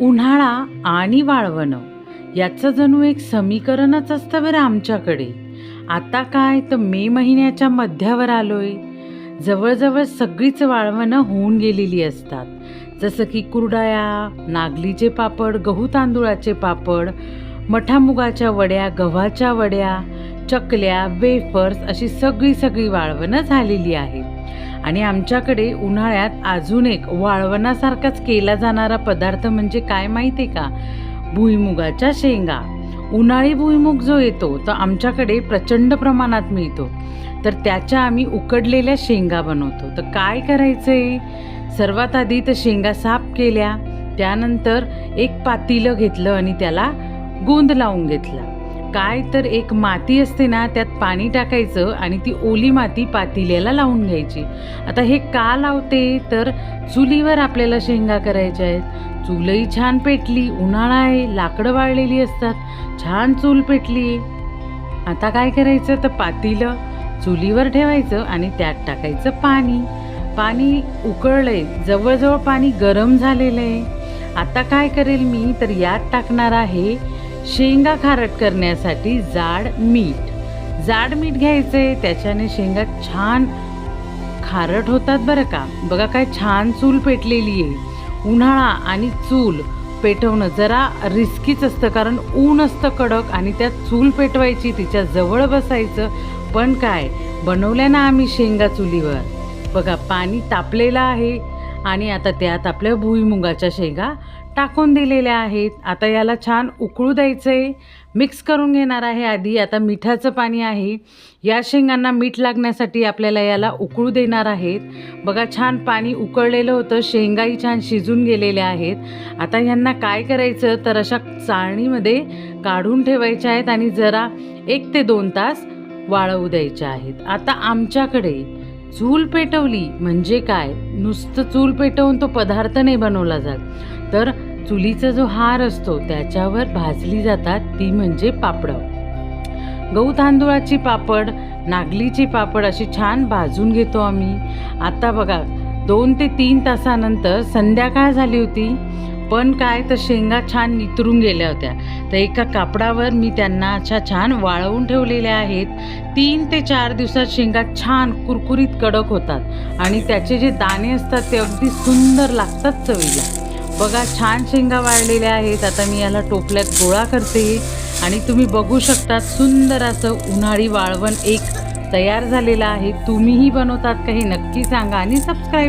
उन्हाळा आणि वाळवणं याचं जणू एक समीकरणच असतं बरं आमच्याकडे. आता काय तर मे महिन्याच्या मध्यावर आलोय. जवळजवळ सगळीच वाळवणं होऊन गेलेली असतात. जसं की कुरडाया नागलीचे पापड गहू तांदूळाचे पापड मठामुगाच्या वड्या गव्हाच्या वड्या चकल्या वेफर्स अशी सगळी सगळी वाळवणं झालेली आहेत. आणि आमच्याकडे उन्हाळ्यात अजून एक वाळवणासारखाच केला जाणारा पदार्थ म्हणजे काय माहिती आहे का? भुईमुगाच्या शेंगा. उन्हाळी भुईमुग जो येतो तो आमच्याकडे प्रचंड प्रमाणात मिळतो. तर त्याच्या आम्ही उकडलेल्या शेंगा बनवतो. तर काय करायचं आहे सर्वात आधी तर शेंगा साफ केल्या त्यानंतर एक पातीलं घेतलं आणि त्याला गोंद लावून घेतला. काय तर एक माती असते ना त्यात पाणी टाकायचं आणि ती ओली माती पातिल्याला लावून घ्यायची. आता हे का लावते? तर चुलीवर आपल्याला शेंगा करायच्या आहेत. चूलही छान पेटली उन्हाळा आहे लाकडं वाळलेली असतात. छान चूल पेटली. आता काय करायचं? तर पातीलं चुलीवर ठेवायचं आणि त्यात टाकायचं पाणी. पाणी उकळलंय. जवळजवळ पाणी गरम झालेलं आहे. आता काय करेल मी? तर यात टाकणार आहे शेंगा खारट करण्यासाठी जाड मीठ. जाड मीठ घ्यायचंय त्याच्याने शेंगा छान खारट होतात बरं का. बघा काय छान चूल पेटलेली आहे. उन्हाळा आणि चूल पेटवणं जरा रिस्कीच असतं कारण ऊन असतं कडक आणि त्यात चूल पेटवायची तिच्या जवळ बसायचं. पण काय बनवल्या ना आम्ही शेंगा चुलीवर. बघा पाणी तापलेलं आहे आणि आता त्यात आपल्या भुईमुगाच्या शेंगा टाकून दिलेल्या आहेत. आता याला छान उकळू द्यायचं. आहे मिक्स करून घेणार आहे आधी. आता मिठाचं पाणी आहे. या शेंगांना मीठ लागण्यासाठी आपल्याला याला उकळू देणार आहेत. बघा छान पाणी उकळलेलं होतं. शेंगाही छान शिजून गेलेल्या आहेत. आता यांना काय करायचं? तर अशा चाळणीमध्ये काढून ठेवायच्या आहेत आणि जरा एक ते दोन तास वाळवू द्यायच्या आहेत. आता आमच्याकडे चूल पेटवली म्हणजे काय? नुसतं चूल पेटवून तो पदार्थ नाही बनवला जात. तर चुलीचा जो हार असतो त्याच्यावर भाजली जातात ती म्हणजे पापडं. गहू तांदूळाची पापड नागलीची पापड अशी छान भाजून घेतो आम्ही. आता बघा दोन ते तीन तासानंतर संध्याकाळ झाली होती. पण काय तर शेंगा छान नितरून गेल्या होत्या. तर एका कापडावर मी त्यांना अशा छान वाळवून ठेवलेल्या आहेत. तीन ते चार दिवसात शेंगा छान कुरकुरीत कडक होतात. आणि त्याचे जे दाणे असतात ते अगदी सुंदर लागतात चवीला. बघा छान शेंगा वाळलेल्या आहेत. आता मी याला टोपल्यात गोळा करते. आणि तुम्ही बघू शकता सुंदर असं उन्हाळी वाळवण एक तयार झालेलं आहे. तुम्हीही बनवतात का हे नक्की सांगा आणि सबस्क्राईब